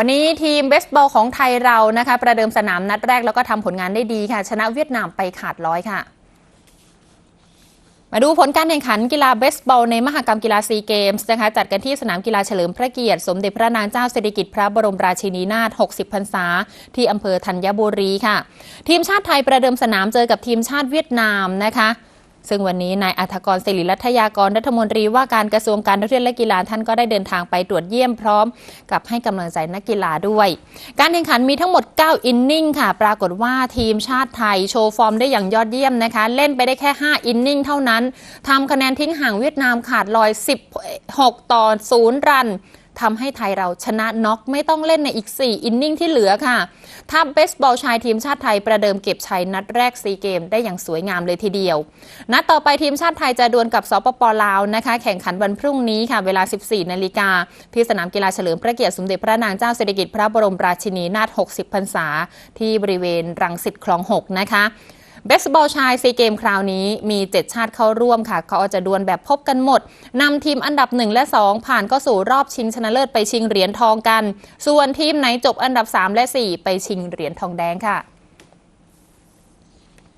วันนี้ทีมเบสบอลของไทยเรานะคะ ประเดิมสนามนัดแรกแล้วก็ทำผลงานได้ดีค่ะ ชนะเวียดนามไปขาดร้อยค่ะ มาดูผลการแข่งขันกีฬาเบสบอลในมหกรรมกีฬาซีเกมส์นะคะ จัดกันที่สนามกีฬาเฉลิมพระเกียรติ สมเด็จพระนางเจ้าสิริกิติ์พระบรมราชินีนาถ 60 พรรษา ที่อำเภอธัญบุรีค่ะ ทีมชาติไทยประเดิมสนามเจอกับทีมชาติเวียดนามนะคะ ซึ่งวันนี้นายอัธกรศิริรัตยากรรัฐมนตรีว่าการกระทรวงการท่องเที่ยวและกีฬาท่านก็ได้เดินทางไปตรวจเยี่ยมพร้อม กับให้กำลังใจนักกีฬาด้วย การแข่งขันมีทั้งหมด 9 อินนิ่งค่ะ ปรากฏว่าทีมชาติไทยโชว์ฟอร์มได้อย่างยอดเยี่ยมนะคะ เล่นไปได้แค่ 5 อินนิ่งเท่านั้นทำคะแนนทิ้งห่างเวียดนามขาดลอย 16 ต่อ 0 รัน ทำให้ไทยเราชนะน็อกไม่ต้องเล่นในอีก 4 อินนิ่งที่เหลือค่ะทัพเบสบอลชายทีมชาติไทยประเดิมเก็บชัยนัดแรกซีเกมได้อย่างสวยงามเลยทีเดียว นัดต่อไปทีมชาติไทยจะดวลกับสปปลาวนะคะ แข่งขันวันพรุ่งนี้ค่ะเวลา 14 นาฬิกาที่สนามกีฬาเฉลิมพระเกียรติสมเด็จพระนางเจ้าสิริกิติ์พระบรมราชินีนาถ 60 พรรษา ที่บริเวณรังสิตคลอง 6 นะคะ เบสบอลชายซีเกมคราวนี้มี 7 ชาติเข้าร่วมค่ะเขาจะดวลแบบพบกันหมดนำทีมอันดับ 1 และ 2 ผ่านก็สู่รอบชิงชนะเลิศไปชิงเหรียญทองกัน ส่วนทีมไหนจบอันดับ 3 และ 4 ไปชิงเหรียญทองแดงค่ะ